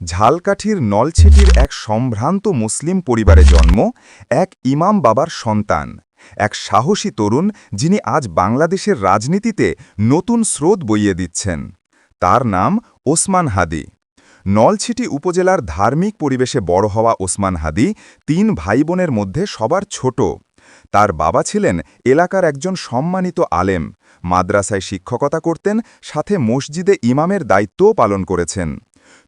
ঝালকাঠির নলছিটির এক সম্ভ্রান্ত মুসলিম পরিবারে জন্ম, এক ইমাম বাবার সন্তান। এক সাহসী তরুণ যিনি আজ বাংলাদেশের রাজনীতিতে নতুন স্রোত বইয়ে দিচ্ছেন। তার নাম ওসমান হাদি। নলছিটি উপজেলার ধার্মিক পরিবেশে বড় হওয়া ওসমান হাদি তিন ভাই বোনের মধ্যে সবার ছোট। তার বাবা ছিলেন এলাকার একজন সম্মানিত আলেম। মাদ্রাসায় শিক্ষকতা করতেন, সাথে মসজিদে ইমামের দায়িত্বও পালন করেছেন।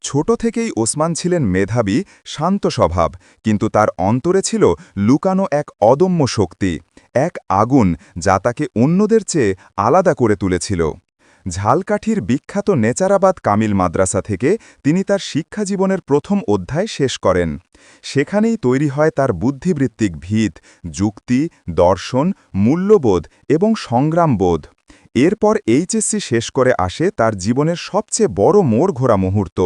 ছোট থেকেই ওসমান ছিলেন মেধাবী, শান্ত স্বভাব, কিন্তু তার অন্তরে ছিল লুকানো এক অদম্য শক্তি, এক আগুন যা তাকে অন্যদের চেয়ে আলাদা করে তুলেছিল। ঝালকাঠির বিখ্যাত নেচারাবাদ কামিল মাদ্রাসা থেকে তিনি তার শিক্ষা জীবনের প্রথম অধ্যায় শেষ করেন। সেখানেই তৈরি হয় তার বুদ্ধিবৃত্তিক ভিত, যুক্তি, দর্শন, মূল্যবোধ এবং সংগ্রামবোধ। এরপর এইচএসসি শেষ করে আসে তার জীবনের সবচেয়ে বড় মোড় ঘোরা মুহূর্ত।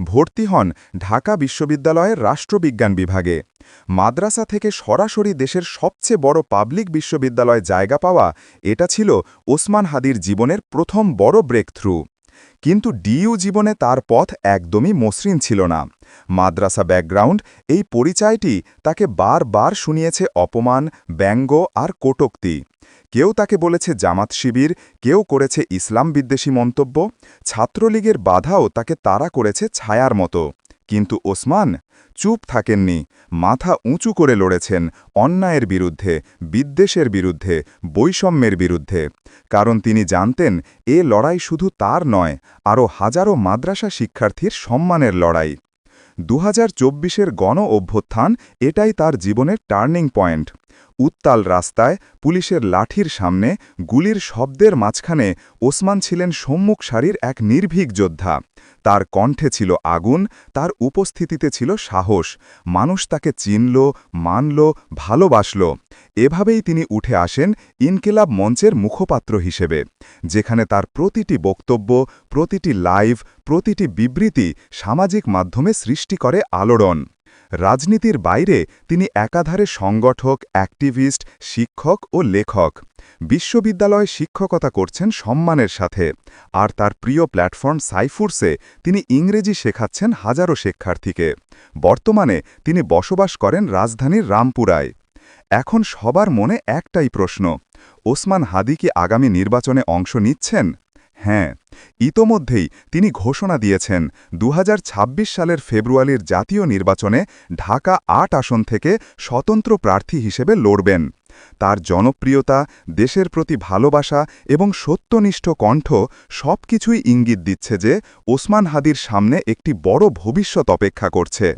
ভর্তি হন ঢাকা বিশ্ববিদ্যালয়ের রাষ্ট্রবিজ্ঞান বিভাগে। মাদ্রাসা থেকে সরাসরি দেশের সবচেয়ে বড় পাবলিক বিশ্ববিদ্যালয়ে জায়গা পাওয়া এটা ছিল ওসমান হাদির জীবনের প্রথম বড় ব্রেক থ্রু কিন্তু ডিইউ জীবনে তার পথ একদমই মসৃণ ছিল না। মাদ্রাসা ব্যাকগ্রাউন্ড এই পরিচয়টি তাকে বারবার শুনিয়েছে অপমান, ব্যঙ্গ আর কটোক্তি। কেউ তাকে বলেছে জামাত শিবির, কেউ করেছে ইসলাম বিদ্বেষী মন্তব্য, ছাত্রলীগের বাধাও তাকে তাড়া করেছে ছায়ার মতো। কিন্তু ওসমান চুপ থাকেননি, মাথা উঁচু করে লড়েছেন অন্যায়ের বিরুদ্ধে, বিদ্বেষের বিরুদ্ধে, বৈষম্যের বিরুদ্ধে। কারণ তিনি জানতেন, এ লড়াই শুধু তার নয় আরও হাজারো মাদ্রাসা শিক্ষার্থীর সম্মানের লড়াই। দু হাজার চব্বিশের গণ অভ্যুত্থান এটাই তার জীবনের টার্নিং পয়েন্ট। উত্তাল রাস্তায় পুলিশের লাঠির সামনে গুলির শব্দের মাঝখানে ওসমান ছিলেন সম্মুখ সারির এক নির্ভীক যোদ্ধা। তার কণ্ঠে ছিল আগুন, তার উপস্থিতিতে ছিল সাহস। মানুষ তাকে চিনল, মানল, ভালোবাসল। এভাবেই তিনি উঠে আসেন ইনকিলাব মঞ্চের মুখপাত্র হিসেবে, যেখানে তার প্রতিটি বক্তব্য, প্রতিটি লাইভ, প্রতিটি বিবৃতি সামাজিক মাধ্যমে সৃষ্টি করে আলোড়ন। রাজনীতির বাইরে তিনি একাধারে সংগঠক, অ্যাক্টিভিস্ট, শিক্ষক ও লেখক। বিশ্ববিদ্যালয়ে শিক্ষকতা করছেন সম্মানের সাথে, আর তার প্রিয় প্ল্যাটফর্ম সাইফুরসে তিনি ইংরেজি শেখাচ্ছেন হাজারো শিক্ষার্থীকে। বর্তমানে তিনি বসবাস করেন রাজধানীর রামপুরায়। এখন সবার মনে একটাই প্রশ্ন, ওসমান হাদি কি আগামী নির্বাচনে অংশ নিচ্ছেন? হ্যাঁ ইতোমধ্যেই তিনি ঘোষণা দিয়েছেন দু হাজার ছাব্বিশ সালের ফেব্রুয়ারির জাতীয় নির্বাচনে ঢাকা আট আসন থেকে স্বতন্ত্র প্রার্থী হিসেবে লড়বেন। তার জনপ্রিয়তা, দেশের প্রতি ভালোবাসা এবং সত্যনিষ্ঠ কণ্ঠ সবকিছুই ইঙ্গিত দিচ্ছে যে ওসমান হাদির সামনে একটি বড় ভবিষ্যৎ অপেক্ষা করছে।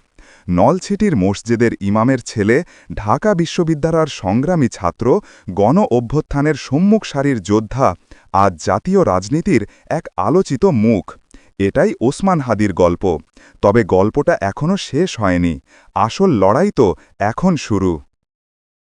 নলছিটির মসজিদের ইমামের ছেলে, ঢাকা বিশ্ববিদ্যালয়ের সংগ্রামী ছাত্র, গণ অভ্যুত্থানের সম্মুখ সারির যোদ্ধা, আজ জাতীয় রাজনীতির এক আলোচিত মুখ। এটাই ওসমান হাদির গল্প। তবে গল্পটা এখনও শেষ হয়নি। আসল লড়াই তো এখন শুরু।